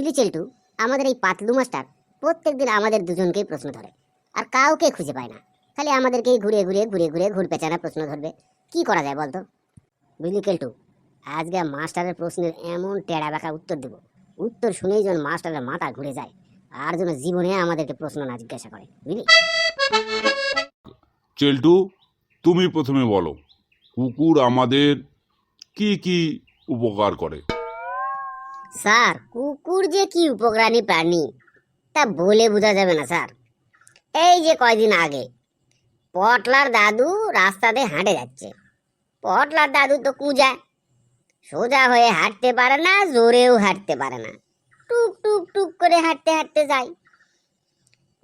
বুঝলি চেলটু আমাদের এই পাতলু মাস্টার প্রত্যেকদিন আমাদের দুজনকেই প্রশ্ন ধরে। আর কাউকে খুঁজে পায় না। খালি আমাদেরকেই ঘুরে ঘুরে ঘুরে ঘুরে ঘুর পেঁচানা প্রশ্ন ধরবে। কি করা যায় বলতো? বুঝলি কেলটু, আজকে মাস্টারের প্রশ্নের এমন টেড়া বাঁকা উত্তর দেব। উত্তর শুনেই যেন মাস্টারের মাথা ঘুরে যায়। আর যেন জীবনে আমাদেরকে প্রশ্ন না জিজ্ঞাসা করে। বুঝলি চেল্টু, তুমি প্রথমে বলো, কুকুর আমাদের কি কি উপকার করে? স্যার, কুকুর যে কি উপকারী প্রাণী, তা বলে বোঝা যাবে না, স্যার। এই যে কয়দিন আগে, পটলার দাদু রাস্তাতে হাঁটে যাচ্ছে। পটলার দাদু তো কুজা, সোজা হয়ে হাঁটতে পারে না, জোরেও হাঁটতে পারে না। টুক টুক টুক করে হাঁটতে হাঁটতে যায়।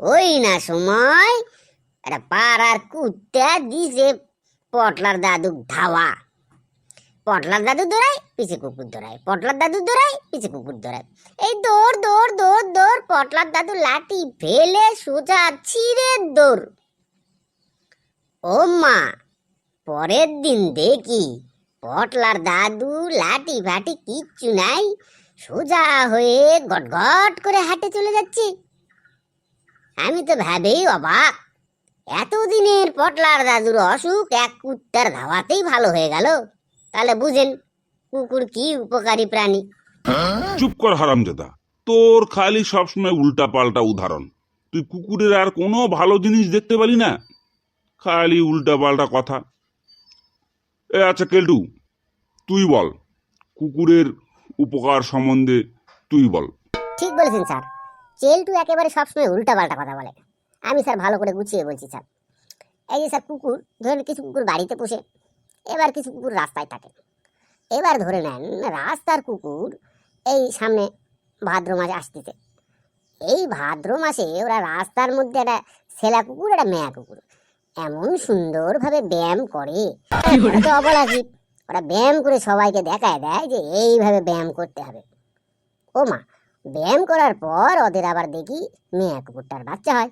ওই না সময়, একটা পাড়ার কুত্তা দিছে পটলার দাদু ধাওয়া। পটলার দাদু দৌড়ায়, পিছে কুকুর দৌড়ায়। পটলার দাদু দৌড়ায়, পিছে কুকুর দৌড়ায়। এই দৌড় দৌড় দৌড় দৌড়, পটলার দাদু লাঠি ফেলে সোজা ছিঁড়ে দৌড়। ও মা, পরের দিন দেখি পটলার দাদু লাঠি ফাটি কিচ্ছু নাই, সোজা হয়ে গটগট করে হাঁটে চলে যাচ্ছে। আমি তো ভাবেই অবাক, এতদিনের পটলার দাদুর অসুখ এক কুত্তার ধাওয়াতেই ভালো হয়ে গেল। তাহলে বুঝেন কুকুর কি উপকারী প্রাণী। চুপ কর হারামজাদা তোর খালি সবসময় উল্টা পাল্টা উদাহরণ। তুই কুকুরের আর কোনো ভালো জিনিস দেখতে পালি না? খালি উল্টা পাল্টা কথা। এ আচ্ছা কেলটু তুই বল কুকুরের উপকার সম্বন্ধে তুই বল। ঠিক বলেছেন স্যার। চেলটু একেবারে সবসময় উল্টা পাল্টা কথা বলে। আমি স্যার ভালো করে গুছিয়ে বলছি স্যার। এই যে স্যার কুকুর ধরেন কিছু কুকুর বাড়িতে পোষে এবার কিছু কুকুর রাস্তায় থাকে। এবার ধরে নেন রাস্তার কুকুর এই সামনে ভাদ্র মাসে আসতেছে। এই ভাদ্র মাসে ওরা রাস্তার মধ্যে একটা ছেলা কুকুর একটা মেয়া কুকুর। এমন সুন্দরভাবে ব্যায়াম করে। তো অবলা ওরা ব্যায়াম করে সবাইকে দেখায় দেয় যে এইভাবে ব্যায়াম করতে হবে। ও মা ব্যায়াম করার পর ওদের আবার দেখি মেয়া কুকুরটার বাচ্চা হয়।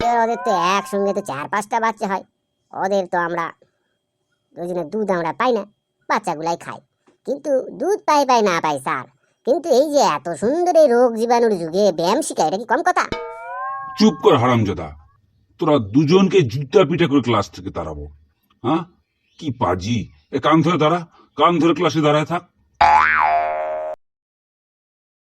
এবার ওদের তো একসঙ্গে তো চার পাঁচটা বাচ্চা হয়। ওদের তো আমরা দুজনের দুধ আমরা পাই না, বাচ্চাগুলাই খাই কিন্তু দুধ পাই পাই না পাই স্যার। কিন্তু এই যে এত সুন্দর এই রোগ জীবাণুর যুগে ব্যায়াম শিখায়, এটা কি কম কথা? চুপ কর হারামজাদা। তোরা দুজনকে জুতা পিঠা করে ক্লাস থেকে তাড়াবো। হ্যাঁ? কি পাজি? এ কান ধরে দাঁড়া, কান ধরে ক্লাসে দাঁড়ায় থাক।